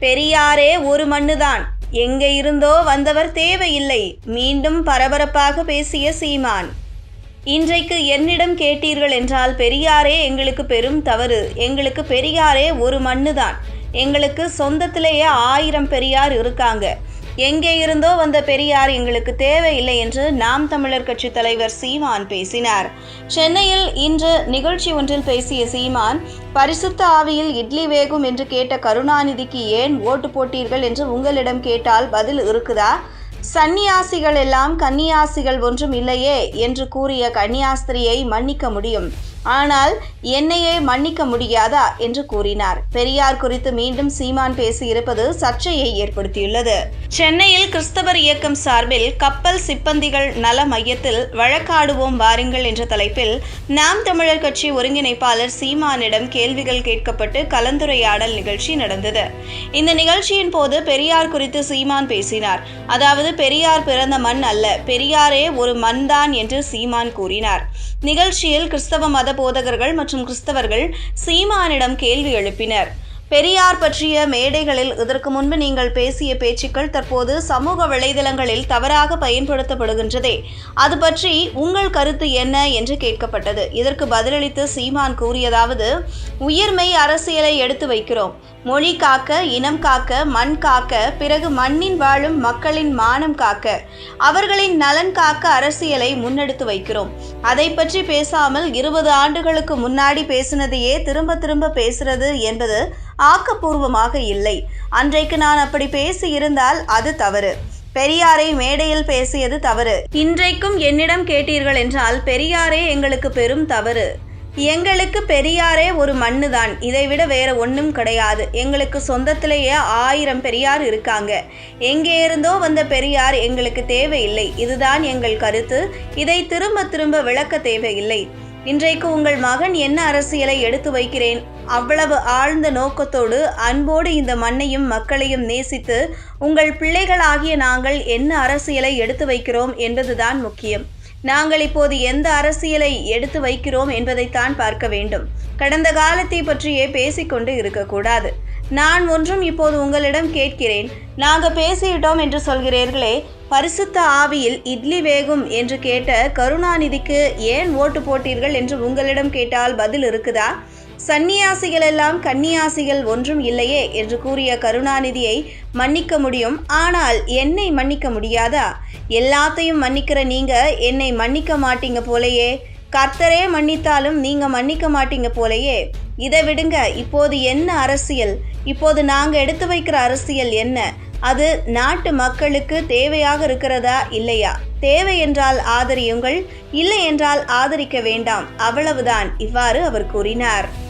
பெரியாரே ஒரு மண்ணுதான். எங்கே இருந்தோ வந்தவர் தேவையில்லை. மீண்டும் பரபரப்பாக பேசிய சீமான் இன்றைக்கு என்னிடம் கேட்டீர்கள் என்றால் பெரியாரே எங்களுக்கு பெரும் தவறு. எங்களுக்கு பெரியாரே ஒரு மண்ணுதான். எங்களுக்கு சொந்தத்திலேயே ஆயிரம் பெரியார் இருக்காங்க. எங்கே இருந்தோ வந்த பெரியார் எங்களுக்கு தேவையில்லை என்று நாம் தமிழர் கட்சி தலைவர் சீமான் பேசினார். சென்னையில் இன்று நிகழ்ச்சி ஒன்றில் பேசிய சீமான் பரிசுத்த ஆவியில் இட்லி வேகும் என்று கேட்ட கருணாநிதிக்கு ஏன் ஓட்டு போட்டீர்கள் என்று உங்களிடம் கேட்டால் பதில் இருக்குதா? சந்நியாசிகள் எல்லாம் கன்னியாசிகள் ஒன்றும் இல்லையே என்று கூறிய கன்னியாஸ்திரியை மன்னிக்க முடியும். ஆனால் என்னையே மன்னிக்க முடியாதா என்று கூறினார். பெரியார் குறித்து மீண்டும் சீமான் பேசியிருப்பது சர்ச்சையை ஏற்படுத்தியுள்ளது. சென்னையில் கிறிஸ்தவர் இயக்கம் சார்பில் கப்பல் சிப்பந்திகள் நல மையத்தில் வழக்காடுவோம் வாருங்கள் என்ற தலைப்பில் நாம் தமிழர் கட்சி ஒருங்கிணைப்பாளர் சீமானிடம் கேள்விகள் கேட்கப்பட்டு கலந்துரையாடல் நிகழ்ச்சி நடந்தது. இந்த நிகழ்ச்சியின் போது பெரியார் குறித்து சீமான் பேசினார். அதாவது பெரியார் பிறந்த மண் அல்ல பெரியாரே ஒரு மண்தான் என்று சீமான் கூறினார். நிகழ்ச்சியில் கிறிஸ்தவ மத போதகர்கள் மற்றும் கிறிஸ்தவர்கள் சீமானிடம் கேள்வி எழுப்பினர். பெரியார் பற்றிய மேடைகளில் இதற்கு முன்பு நீங்கள் பேசிய பேச்சுக்கள் தற்போது சமூக வலைதளங்களில் தவறாக பயன்படுத்தப்படுகின்றதே. அது பற்றி உங்கள் கருத்து என்ன என்று கேட்கப்பட்டது. இதற்கு பதிலளித்து சீமான் கூறியதாவது உயர்மை அரசியலை எடுத்து வைக்கிறோம். மொழி காக்க இனம் காக்க மண் காக்க பிறகு மண்ணின் வாழும் மக்களின் மானம் காக்க அவர்களின் நலன் காக்க அரசியலை முன்னெடுத்து வைக்கிறோம். அதை பற்றி பேசாமல் இருபது ஆண்டுகளுக்கு முன்னாடி பேசினதையே திரும்ப திரும்ப பேசுறது என்பது ஆக்கப்பூர்வமாக இல்லை. அன்றைக்கு நான் அப்படி பேசி இருந்தால் அது தவறு. பெரியாரை மேடையில் பேசியது தவறு. இன்றைக்கும் என்னிடம் கேட்டீர்கள் என்றால் பெரியாரே எங்களுக்கு பெரும் தவறு. எங்களுக்கு பெரியாரே ஒரு மண்ணு தான் இதைவிட வேற ஒன்றும் கிடையாது. எங்களுக்கு சொந்தத்திலேயே ஆயிரம் பெரியார் இருக்காங்க. எங்கே இருந்தோ வந்த பெரியார் எங்களுக்கு தேவையில்லை. இதுதான் எங்கள் கருத்து. இதை திரும்ப திரும்ப விளக்க தேவையில்லை. இன்றைக்கு உங்கள் மகன் என்ன அரசியலை எடுத்து வைக்கிறேன்? அவ்வளவு ஆழ்ந்த நோக்கத்தோடு அன்போடு இந்த மண்ணையும் மக்களையும் நேசித்து உங்கள் பிள்ளைகளாகிய நாங்கள் என்ன அரசியலை எடுத்து வைக்கிறோம் என்பதுதான் முக்கியம். நாங்கள் இப்போது எந்த அரசியலை எடுத்து வைக்கிறோம் என்பதைத்தான் பார்க்க வேண்டும். கடந்த காலத்தை பற்றியே பேசிக்கொண்டு இருக்கக்கூடாது. நான் ஒன்றும் இப்போது உங்களிடம் கேட்கிறேன். நாங்கள் பேசிவிட்டோம் என்று சொல்கிறீர்களே பரிசுத்த ஆவியில் இட்லி வேகும் என்று கேட்ட கருணாநிதிக்கு ஏன் ஓட்டு போட்டீர்கள் என்று உங்களிடம் கேட்டால் பதில் இருக்குதா? சன்னியாசிகள் எல்லாம் கன்னியாசிகள் ஒன்றும் இல்லையே என்று கூறிய கருணாநிதியை மன்னிக்க முடியும். ஆனால் என்னை மன்னிக்க முடியாதா? எல்லாத்தையும் மன்னிக்கிற நீங்க என்னை மன்னிக்க மாட்டீங்க போலையே. கர்த்தரே மன்னித்தாலும் நீங்க மன்னிக்க மாட்டீங்க போலையே. இதை விடுங்க இப்போது என்ன அரசியல்? இப்போது நாங்கள் எடுத்து வைக்கிற அரசியல் என்ன? அது நாட்டு மக்களுக்கு தேவையாக இருக்கிறதா இல்லையா? தேவை என்றால் ஆதரியுங்கள் இல்லை என்றால் ஆதரிக்க வேண்டாம். அவ்வளவுதான். இவ்வாறு அவர் கூறினார்.